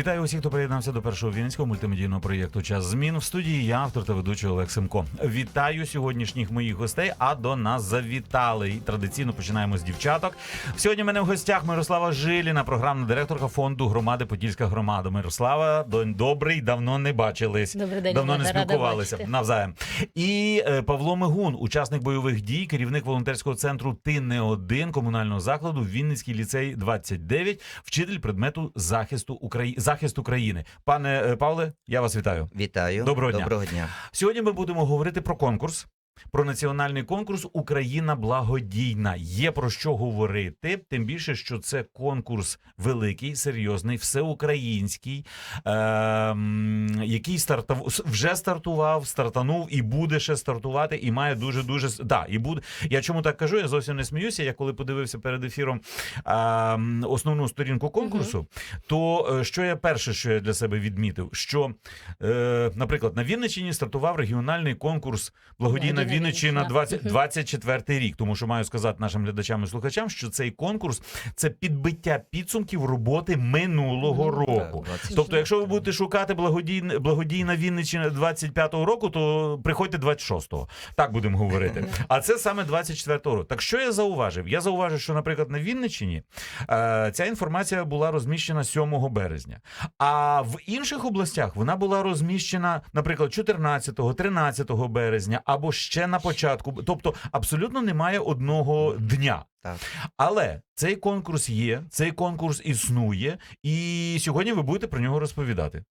Вітаю усіх, хто приєднався до першого вінницького мультимедійного проєкту Час змін в студії. Я автор та ведучий Олег Семко. Вітаю сьогоднішніх моїх гостей. А до нас завітали. І традиційно починаємо з дівчаток. Сьогодні в мене в гостях Мирослава Жиліна, програмна директорка фонду громади Подільська громада. Мирослава, донь добрий, давно не бачились. Добрий день, давно не спілкувалися навзаєм. І е, Павло Мигун, учасник бойових дій, керівник волонтерського центру Ти не один комунального закладу Вінницький ліцей 29, вчитель предмету захисту Украї... захист України. Пане е, Павле, я вас вітаю. Вітаю. Доброго дня. Доброго дня. Сьогодні ми будемо говорити про конкурс. Про національний конкурс Україна благодійна є про що говорити. Тим більше, що це конкурс великий, серйозний, всеукраїнський, ем, який стартав вже стартував, стартанув і буде ще стартувати, і має дуже дуже да, і буде. Я чому так кажу? Я зовсім не сміюся. Я коли подивився перед ефіром ем, основну сторінку конкурсу, то е, що я перше, що я для себе відмітив, що, е, наприклад, на Вінниччині стартував регіональний конкурс Благодійна Вінниччина Вінниччина. 20, Мгм. 24 рік. Тому що маю сказати нашим глядачам і слухачам, що цей конкурс це підбиття підсумків роботи минулого року. Тобто, якщо ви будете шукати благодійна, благодійна Вінниччина 25-го року, то приходьте 26-го. Так будемо говорити. А це саме 24-го року. Так що я зауважив? Я зауважив, що, наприклад, на Вінниччині е, ця інформація була розміщена 7 березня. А в інших областях вона була розміщена, наприклад, 14, 13 березня або ще на початку. Тобто, абсолютно немає одного дня. Так. Але цей конкурс є, цей конкурс існує, і сьогодні ви будете про нього розповідати.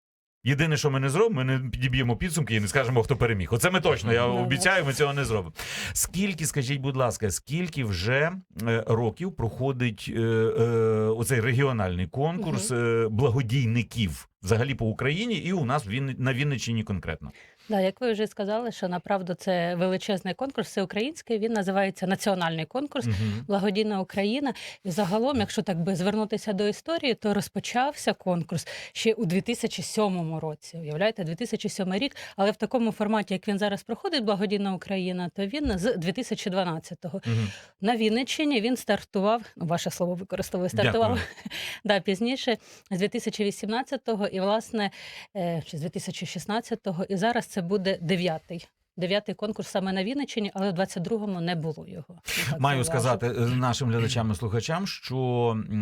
Єдине, що ми не зробимо, ми не підіб'ємо підсумки і не скажемо, хто переміг. Оце ми точно. Я Ну, обіцяю, ми цього не зробимо. Скільки, скажіть, будь ласка, скільки вже е, років проходить е, е, оцей регіональний конкурс е, благодійників взагалі по Україні і у нас в Вінни- на Вінниччині конкретно? Да, як ви вже сказали, що направду це величезний конкурс, всеукраїнський. Він називається Національний конкурс. Мгм. Благодійна Україна, і загалом, якщо так би звернутися до історії, то розпочався конкурс ще у 2007 році. Уявляєте, 2007 рік, але в такому форматі, як він зараз проходить, Благодійна Україна, то він з 2012-го. Мгм. На Вінниччині він стартував. ну, Ваше слово використовую, стартував Дякую. да, пізніше, з 2018-го, і власне е, чи з 2016-го, і зараз це буде дев'ятий. Дев'ятий конкурс саме на Вінниччині, але в 22-му не було його. Маю сказати е, нашим глядачам і слухачам, що е,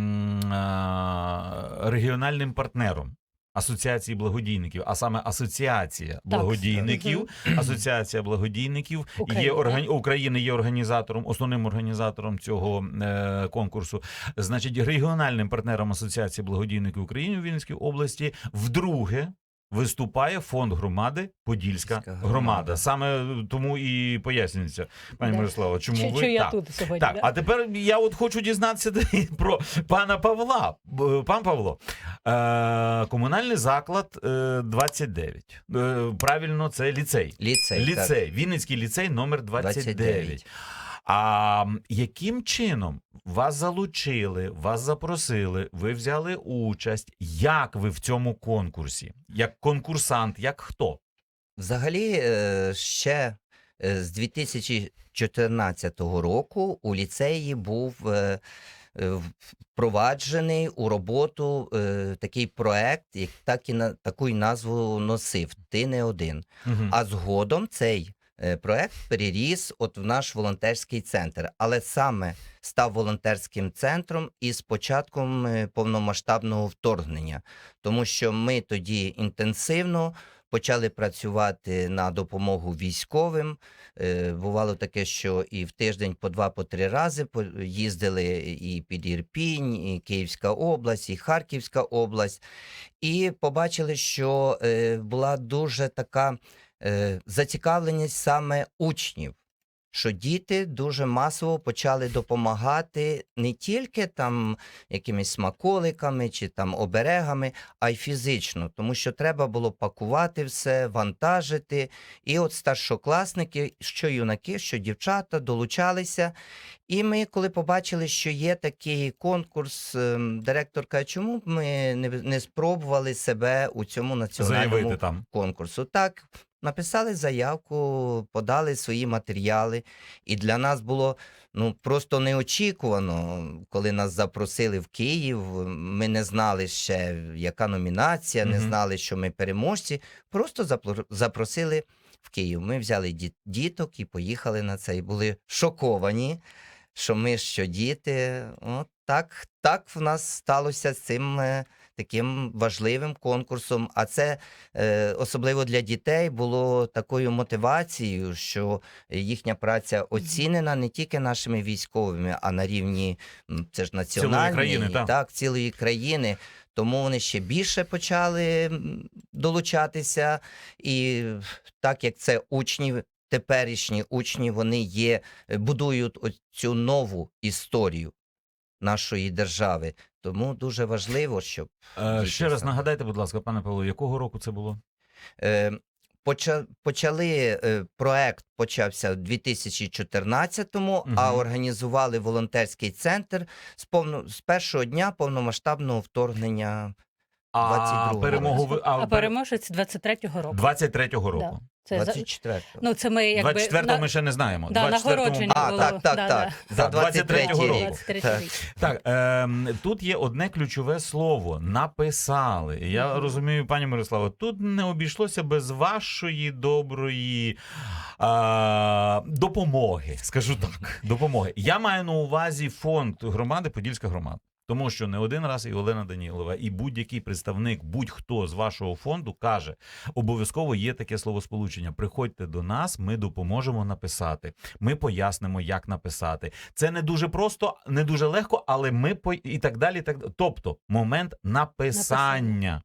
регіональним партнером. Асоціації благодійників, а саме асоціація благодійників, асоціація благодійників є органі... України є організатором, основним організатором цього е, конкурсу. Значить, регіональним партнером асоціації благодійників України у Вінницькій області вдруге виступає фонд громади Подільська громада. громада. Саме тому і пояснюється, пані Да. Мирослава, чому Що, ви що я так. тут сьогодні? Так, да? а тепер я от хочу дізнатися про пана Павла. Пан Павло, е, комунальний заклад е, 29. Е, правильно, це ліцей. Ліцей. Ліцей, Вінницький ліцей номер 29. 29. А яким чином вас залучили, вас запросили, ви взяли участь? Як ви в цьому конкурсі? Як конкурсант, як хто? Взагалі, е, ще е, з 2014 року у ліцеї був е, впроваджений у роботу такий проект, так і на таку назву носив Ти не один. Мгм. А згодом цей проект переріс от в наш волонтерський центр, але саме став волонтерським центром із початком е, повномасштабного вторгнення, тому що ми тоді інтенсивно. Почали працювати на допомогу військовим. Е, Бувало таке, що і в тиждень по два, по три рази їздили і під Ірпінь, і Київська область, і Харківська область. І побачили, що е, була дуже така е, зацікавленість саме учнів. Що діти дуже масово почали допомагати не тільки там якимись смаколиками чи там оберегами, а й фізично, тому що треба було пакувати все, вантажити. І от старшокласники, що юнаки, що дівчата долучалися. І ми, коли побачили, що є такий конкурс, ем, директор каже, чому б ми не, не спробували себе у цьому національному конкурсу. Так, написали заявку, подали свої матеріали. І для нас було ну, просто неочікувано, коли нас запросили в Київ. Ми не знали ще, яка номінація, не знали, що ми переможці. Просто запросили в Київ. Ми взяли діток і поїхали на це. І були шоковані, що ми що діти. От так, так в нас сталося з цим е, таким важливим конкурсом. А це е, особливо для дітей було такою мотивацією, що їхня праця оцінена не тільки нашими військовими, а на рівні це ж національної країни, так. так, цілої країни. Тому вони ще більше почали долучатися, і так як це учні, теперішні учні, вони є, е, будують цю нову історію нашої держави. Тому дуже важливо, щоб Е, ще раз нагадайте, будь ласка, пане Павло, якого року це було? Е, почали е, проект почався в 2014-му, а організували волонтерський центр з повно з першого дня повномасштабного вторгнення. А 22-го перемогу ви А а, переможець 23-го року. 23-го року. Це 24-го. Ну, це ми якби... 24-го на- ми ще не знаємо. Да, 24-му нагородження А, було. так, так, да, так. да. За 23-го року. рік. 23 Так. Так, ем, тут є одне ключове слово написали. Я Мгм. розумію, пані Мирославо, тут не обійшлося без вашої доброї а, допомоги. Скажу так, допомоги. Я маю на увазі фонд громади Подільська громада. Тому що не один раз і Олена Данілова, і будь-який представник, будь-хто з вашого фонду каже, обов'язково є таке словосполучення. Приходьте до нас, ми допоможемо написати. Ми пояснимо, як написати. Це не дуже просто, не дуже легко, але ми по і так далі. Так. Тобто момент написання.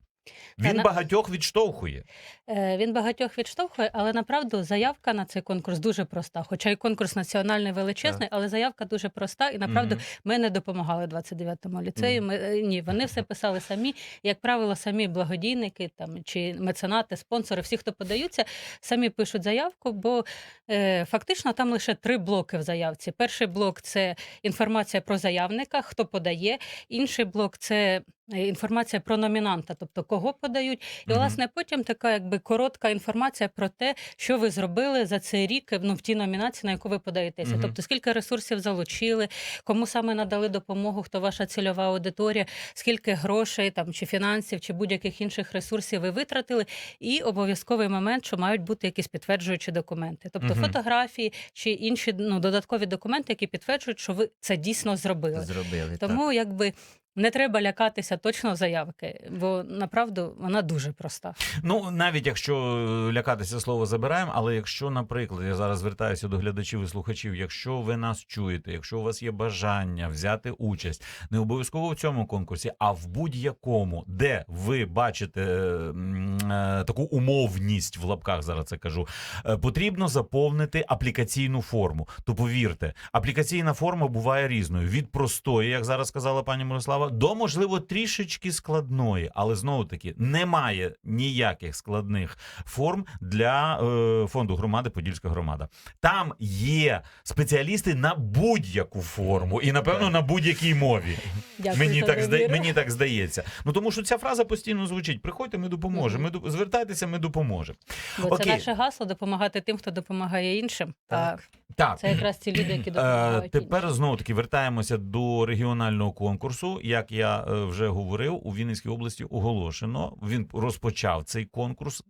Він на- багатьох відштовхує. Е, Він багатьох відштовхує, але направду заявка на цей конкурс дуже проста. Хоча і конкурс національний величезний, але заявка дуже проста. І направду Мгм. ми не допомагали 29-му ліцею. Мгм. Ми е, ні, вони все писали самі. Як правило, самі благодійники там чи меценати, спонсори, всі, хто подаються, самі пишуть заявку, бо е, фактично там лише три блоки в заявці. Перший блок це інформація про заявника, хто подає. Інший блок це інформація про номінанта, тобто кого подають. І, власне, потім така якби коротка інформація про те, що ви зробили за цей рік ну, в тій номінації, на яку ви подаєтеся. Тобто, скільки ресурсів залучили, кому саме надали допомогу, хто ваша цільова аудиторія, скільки грошей там чи фінансів, чи будь-яких інших ресурсів ви витратили, і обов'язковий момент, що мають бути якісь підтверджуючі документи, тобто фотографії чи інші ну, додаткові документи, які підтверджують, що ви це дійсно зробили. Зробили. так. Якби. Не треба лякатися точно заявки, бо направду вона дуже проста. Ну, навіть якщо е, лякатися слово забираємо, але якщо, наприклад, я зараз звертаюся до глядачів і слухачів, якщо ви нас чуєте, якщо у вас є бажання взяти участь, не обов'язково в цьому конкурсі, а в будь-якому, де ви бачите е, е, таку умовність в лапках, зараз це кажу, е, потрібно заповнити аплікаційну форму. То повірте, аплікаційна форма буває різною від простої, як зараз сказала пані Мирослава, до можливо трішечки складної, але знову таки немає ніяких складних форм для е, фонду громади Подільська громада. Там є спеціалісти на будь-яку форму і напевно на будь-якій мові. Дякую Мені так зда... мені так здається. Ну тому що ця фраза постійно звучить: приходьте, ми допоможемо. Ми звертайтеся, ми допоможемо. Бо Окей. це наше гасло допомагати тим, хто допомагає іншим. Так. Так. це якраз ті люди, які Е, допомагають. тепер знову таки вертаємося до регіонального конкурсу. Як я е, вже говорив, у Вінницькій області оголошено. Він розпочав цей конкурс,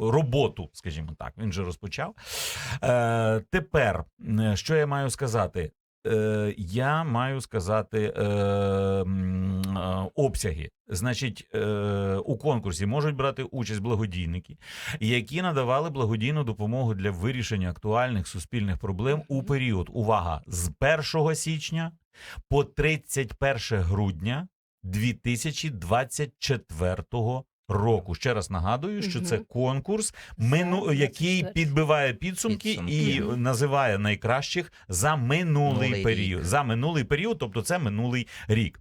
роботу, скажімо так. Він вже розпочав. Е, тепер, е, що я маю сказати? Е, я маю сказати е, е, обсяги. Значить, е, у конкурсі можуть брати участь благодійники, які надавали благодійну допомогу для вирішення актуальних суспільних проблем у період увага з 1 січня по 31 грудня 2024 року. Ще раз нагадую, що це конкурс, мину, який підбиває підсумки, Підсумки. і називає найкращих за минулий Минулий період. За минулий період, тобто це минулий рік.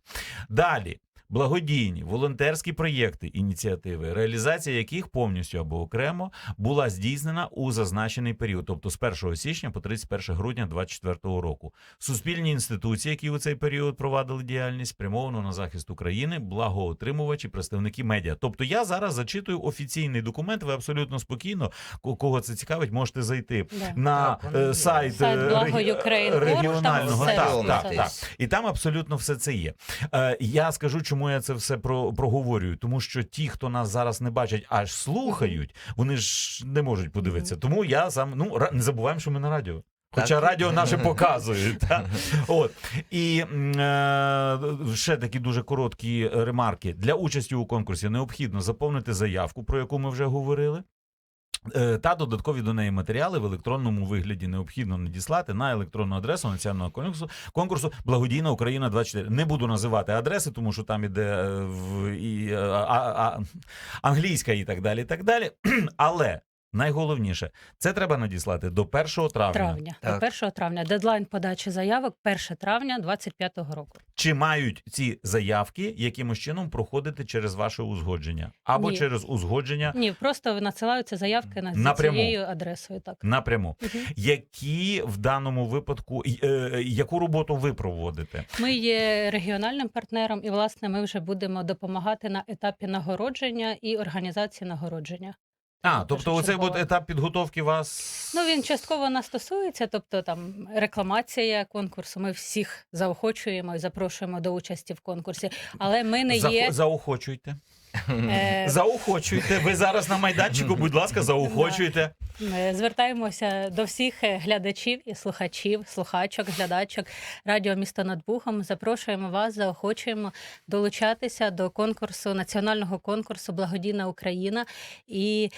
Далі. Благодійні волонтерські проєкти, ініціативи, реалізація яких повністю або окремо була здійснена у зазначений період, тобто з 1 січня по 31 грудня 2024 року. Суспільні інституції, які у цей період провадили діяльність, спрямовано на захист України, благоотримувачі, представники медіа. Тобто я зараз зачитую офіційний документ. Ви абсолютно спокійно, кого це цікавить, можете зайти Да. на Так, е, сайт, Сайт е, регіонального. там Так, все так, це. так. І там абсолютно все це є. Е, я скажу, чому я це все про, проговорюю. Тому що ті, хто нас зараз не бачать, аж слухають, вони ж не можуть подивитися. Тому я сам ну не забуваємо, що ми на радіо. Хоча радіо наше показує. Та? От. І е, ще такі дуже короткі ремарки. Для участі у конкурсі необхідно заповнити заявку, про яку ми вже говорили. Е, Та додаткові до неї матеріали в електронному вигляді необхідно надіслати на електронну адресу національного конкурсу конкурсу Благодійна Україна 24 Не буду називати адреси, тому що там іде е, в і е, а, а, англійська і так далі. і так далі. Але найголовніше це треба надіслати до 1 травня. Травня. Так. До 1 травня. Дедлайн подачі заявок 1 травня 25-го року. Чи мають ці заявки якимось чином проходити через ваше узгодження або Ні. через узгодження Ні, просто надсилаються заявки на Напряму. цією адресою. Так. напряму? Мгм. Які в даному випадку й- е, яку роботу ви проводите? Ми є регіональним партнером, і власне ми вже будемо допомагати на етапі нагородження і організації нагородження. А, тобто, оцей от етап підготовки вас Ну він частково нас стосується, тобто там рекламація конкурсу. Ми всіх заохочуємо і запрошуємо до участі в конкурсі. Але ми не є є заохочуйте. Е, Заохочуйте. Ви зараз на майданчику, будь ласка, заохочуйте. Звертаємося до всіх е, глядачів і слухачів, слухачок, глядачок Радіо Місто над Бухом. Запрошуємо вас, заохочуємо долучатися до конкурсу національного конкурсу Благодійна Україна і,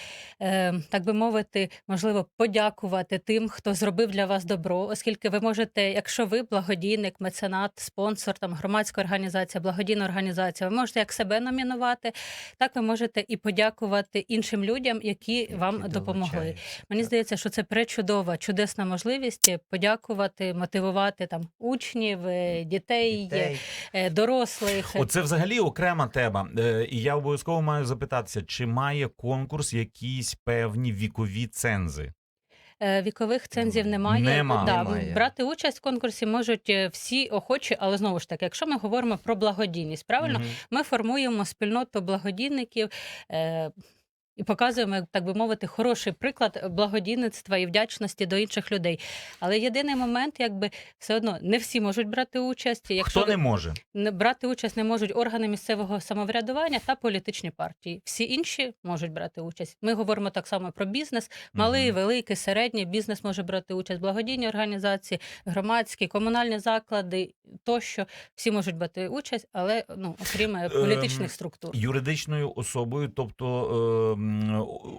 е, так би мовити, можливо, подякувати тим, хто зробив для вас добро, оскільки ви можете, якщо ви благодійник, меценат, спонсор, там громадська організація, благодійна організація, ви можете як себе номінувати, так ви можете і подякувати іншим людям, які вам допомогли. Мені здається, що це пречудова, чудесна можливість подякувати, мотивувати там учнів, е, дітей, Дітей. е, дорослих. Оце взагалі окрема тема. Е, І я обов'язково маю запитатися, чи має конкурс якісь певні вікові цензи? Е, Вікових цензів немає. Нема. Да, Немає. Брати участь в конкурсі можуть е, всі охочі, але знову ж таки, якщо ми говоримо про благодійність, правильно, угу. ми формуємо спільноту благодійників. І показуємо, так би мовити, хороший приклад благодійництва і вдячності до інших людей. Але єдиний момент, якби все одно не всі можуть брати участь. Якщо Хто не може? брати участь не можуть органи місцевого самоврядування та політичні партії. Всі інші можуть брати участь. Ми говоримо так само про бізнес. Малий, великий, середній бізнес може брати участь, благодійні організації, громадські, комунальні заклади тощо. Всі можуть брати участь, але ну окрім е, політичних Ем, структур. Юридичною особою, тобто е, м,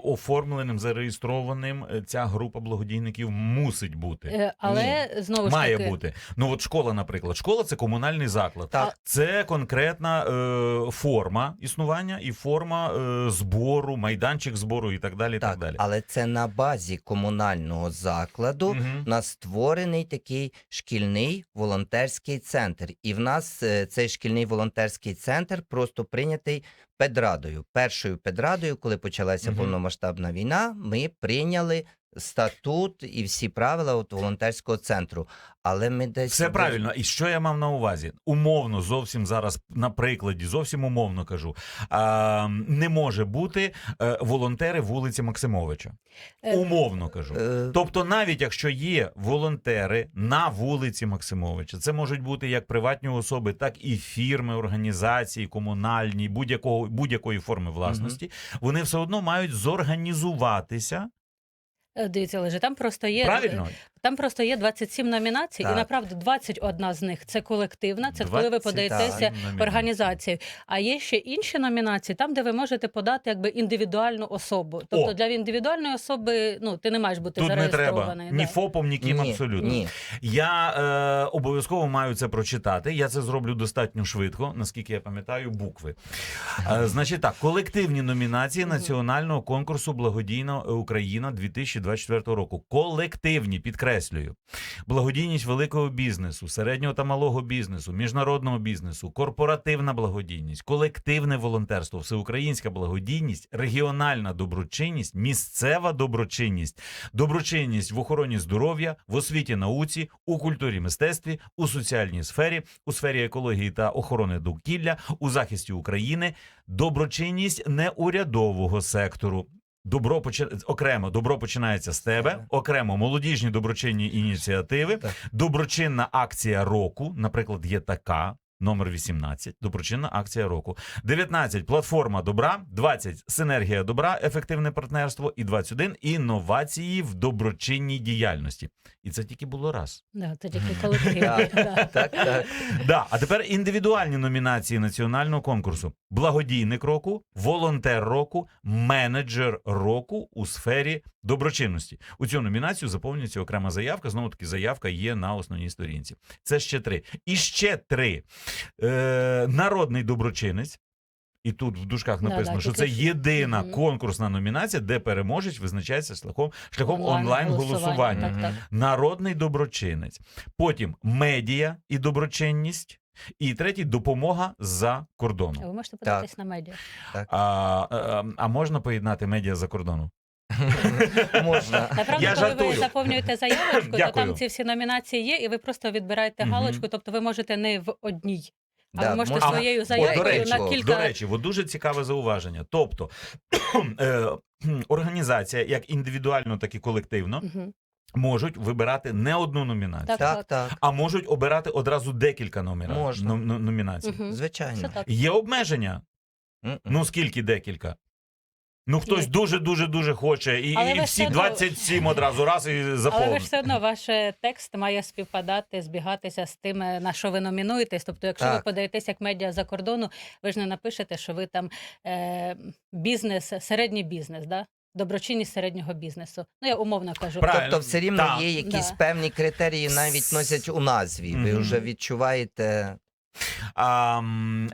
оформленим, зареєстрованим, е, ця група благодійників мусить бути. Е, Але знову ж Має таки, бути. Ну от школа, наприклад. Школа це комунальний заклад. Так. Це конкретна е, форма існування і форма е, збору, майданчик збору і так далі. І так, Так, далі. але це на базі комунального закладу. Мгм. У нас створений такий шкільний волонтерський центр. І в нас е, цей шкільний волонтерський центр просто прийнятий педрадою. Першою педрадою, коли почалася повномасштабна війна, ми прийняли статут і всі правила от волонтерського центру. Але ми десь Все правильно. І що я мав на увазі? Умовно, зовсім зараз на прикладі, зовсім умовно кажу. А, не може бути е, волонтери вулиці Максимовича. Е, Умовно кажу. Е, Тобто, навіть якщо є волонтери на вулиці Максимовича, це можуть бути як приватні особи, так і фірми, організації, комунальні, будь-якого будь-якої форми власності, вони все одно мають зорганізуватися. Е, Дивіться, Олеже, там просто є Правильно? Там просто є 27 номінацій, Так. і направду 21 з них це колективна. Це коли ви 20 подаєтеся номінацій. організацією. А є ще інші номінації, там, де ви можете подати якби індивідуальну особу. Тобто О! для індивідуальної особи ну ти не маєш бути Тут не треба зареєстрований. ні да. ФОПом, ні ким ні, абсолютно. Ні. Я е, обов'язково маю це прочитати. Я це зроблю достатньо швидко, наскільки я пам'ятаю, букви. Е, значить так, колективні номінації Мгм. національного конкурсу Благодійна Україна 2024 року. Колективні, підкреслюю. Підкреслюю, благодійність великого бізнесу, середнього та малого бізнесу, міжнародного бізнесу, корпоративна благодійність, колективне волонтерство, всеукраїнська благодійність, регіональна доброчинність, місцева доброчинність, доброчинність в охороні здоров'я, в освіті, науці, у культурі, мистецтві, у соціальній сфері, у сфері екології та охорони довкілля, у захисті України, доброчинність неурядового сектору. Добро почи- окремо добро починається з тебе, окремо молодіжні доброчинні ініціативи, Так. доброчинна акція року. Наприклад, є така. Номер 18. Доброчинна акція року. 19. Платформа добра. 20. Синергія добра, ефективне партнерство. І 21. Інновації в доброчинній діяльності. І це тільки було раз. Да, це тільки колектив. Так. Да, а тепер індивідуальні номінації національного конкурсу: благодійник року, волонтер року, менеджер року у сфері доброчинності. У цю номінацію заповнюється окрема заявка. Знову таки, заявка є на основній сторінці. Це ще три. І ще три. Е, народний доброчинець. І тут в дужках написано, да, що це єдина Мгм. конкурсна номінація, де переможець визначається шляхом шляхом онлайн голосування. Так, так. Народний доброчинець. Потім медіа і доброчинність. І третій допомога за кордоном. Ви можете подивитись на медіа. А, а, а можна поєднати медіа за кордоном? Можна. Направду, Я коли жартую. ви заповнюєте заявочку, то Дякую. там ці всі номінації є, і ви просто відбираєте Мгм. галочку, тобто ви можете не в одній. А Да, ви можете можна- своєю заявкою до речі, на кілька. до речі, от дуже цікаве зауваження. Тобто е, кхм, організація, як індивідуально, так і колективно, Мгм. можуть вибирати не одну номінацію, Так, Так, так. а можуть обирати одразу декілька номера, Можна. ном- ном- номінацій. Мгм. Звичайно. так. Є обмеження. М-м. Ну скільки декілька? Ну хтось дуже дуже дуже хоче, і, Але і ви всі все одно- 27 одразу раз і Але ви ж заповнить. все одно ваш е, текст має співпадати, збігатися з тим, е, на що ви номінуєтесь. Тобто, якщо ви Так. подаєтесь як медіа за кордону, ви ж не напишете, що ви там е, бізнес, середній бізнес, да? доброчинність середнього бізнесу. Ну я умовно кажу. Правильно. Тобто все рівно Так. є якісь Да. певні критерії, навіть носять у назві. Ви Мгм. вже відчуваєте. А,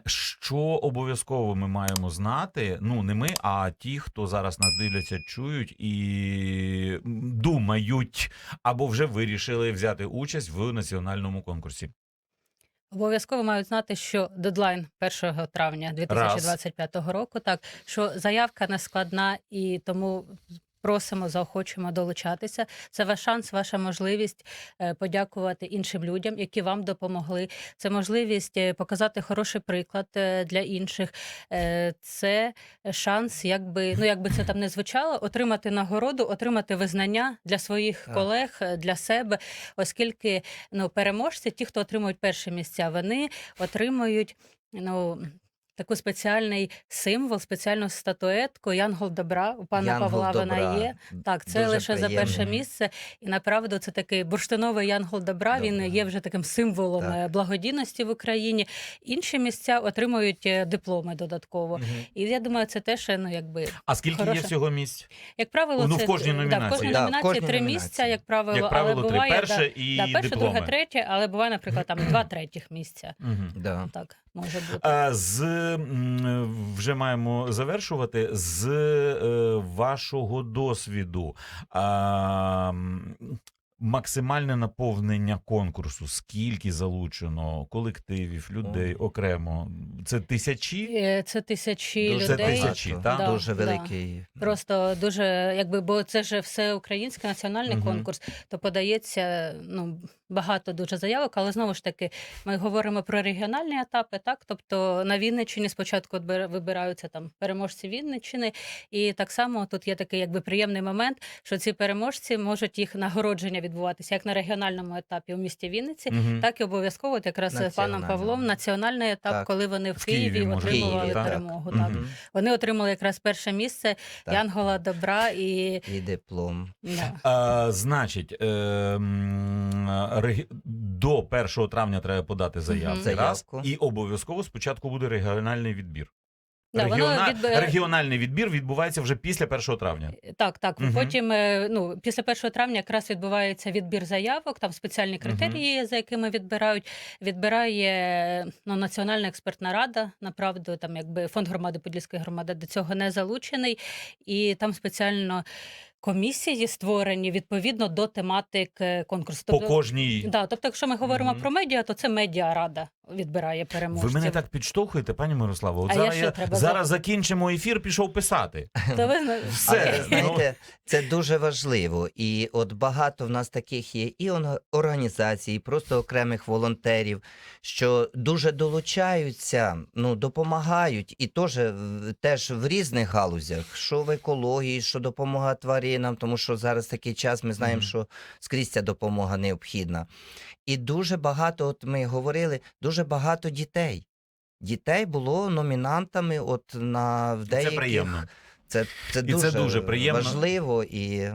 що обов'язково ми маємо знати? Ну не ми, а ті, хто зараз нас дивляться, чують і думають або вже вирішили взяти участь в національному конкурсі. Обов'язково мають знати, що дедлайн 1 травня 2025 року. Так що заявка не складна і тому. Просимо, заохочуємо долучатися. Це ваш шанс, ваша можливість е, подякувати іншим людям, які вам допомогли. Це можливість е, показати хороший приклад е, для інших. Це шанс, якби ну якби це там не звучало, отримати нагороду, отримати визнання для своїх Так. колег, для себе, оскільки ну, переможці, ті, хто отримують перші місця, вони отримують ну. Такий спеціальний символ, спеціальну статуетку Янгол добра. У пана Янгол Павла вона є. Так, це Дуже лише за перше місце. І направду це такий бурштиновий Янгол добра. Він є вже таким символом Так. е, благодійності в Україні. Інші місця отримують е, дипломи додатково. Мгм. І я думаю, це теж е, ну якби А скільки є всього місць? як правило, Ну, в це кожній Да, в номінації. кожній Да, в номінації кожній три номінації. місця, як правило, Як правило, але три буває перше і да, да, перше, дипломи. друге, третє, але буває, наприклад, там два третіх місця. Мгм. Да. Так може бути. А, З вже маємо завершувати з е, вашого досвіду. Максимальне наповнення конкурсу, скільки залучено колективів, людей окремо. Це тисячі? Е, Це тисячі Дуже людей. тисячі, так? Да, Дуже да. великий. Просто дуже, якби, бо це ж всеукраїнський національний Мгм. конкурс, то подається ну, багато дуже заявок, але знову ж таки, ми говоримо про регіональні етапи, так? Тобто на Вінниччині спочатку вибираються там переможці Вінниччини, і так само тут є такий якби приємний момент, що ці переможці можуть їх нагородження відбуватися як на регіональному етапі у місті Вінниці. Мгм. Так і обов'язково от якраз з паном Павлом національний етап, Так. коли вони в, В Києві, Києві, отримували Києві, так. перемогу. Так. Мгм. Вони отримали якраз перше місце Так. Янгола Добра і І диплом. да. А, значить, е, до 1 травня треба подати заявку. Мгм. Раз, і обов'язково спочатку буде регіональний відбір. Да, Регіона- відбе- Регіональний відбір відбувається вже після 1 травня. Так, так. Мгм. Потім, е, ну, після 1 травня якраз відбувається відбір заявок, там спеціальні критерії, за якими відбирають. Відбирає ну, Національна експертна рада, направду, там якби фонд громади Подільської громади до цього не залучений, і там спеціально. Комісії створені відповідно до тематик е, конкурсу. По кожній. Да, тобто, якщо ми говоримо Мгм. про медіа, то це медіарада відбирає переможців. Ви мене так підштовхуєте, пані Мирославо. От А зараз, я, треба зараз закінчимо ефір, пішов писати. То ви Все. Ну. знаєте, це дуже важливо. І от багато в нас таких є і он- організацій, і просто окремих волонтерів, що дуже долучаються, ну допомагають, і теж, теж в різних галузях, що в екології, що допомога тваринам, тому що зараз такий час, ми знаємо, Мгм. що скрізь ця допомога необхідна. І дуже багато, от ми говорили, дуже багато дітей. Дітей було номінантами от на в Це деяких приємно. Це, це, І дуже, це дуже приємно. важливо і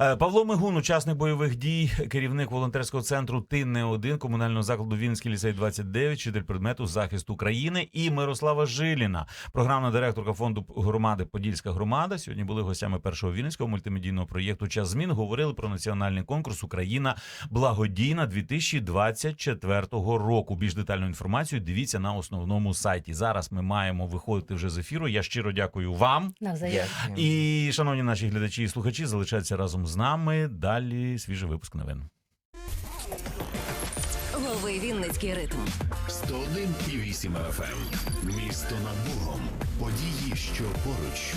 Е, Павло Мигун, учасник бойових дій, керівник волонтерського центру Ти не один комунального закладу Вінницький ліцей 29, вчитель предмету захист України і Мирослава Жиліна, програмна директорка фонду громади Подільська громада. Сьогодні були гостями першого вінницького мультимедійного проєкту Час змін. Говорили про національний конкурс Україна благодійна 2024 року. Більш детальну інформацію дивіться на основному сайті. Зараз ми маємо виходити вже з ефіру. Я щиро дякую вам. Навзаєм. І, шановні наші глядачі і слухачі, залишайтеся разом з нами. Далі свіжий випуск новин. Лови Вінницький ритм. 101,8 FM. Місто над Богом. Події, що поруч.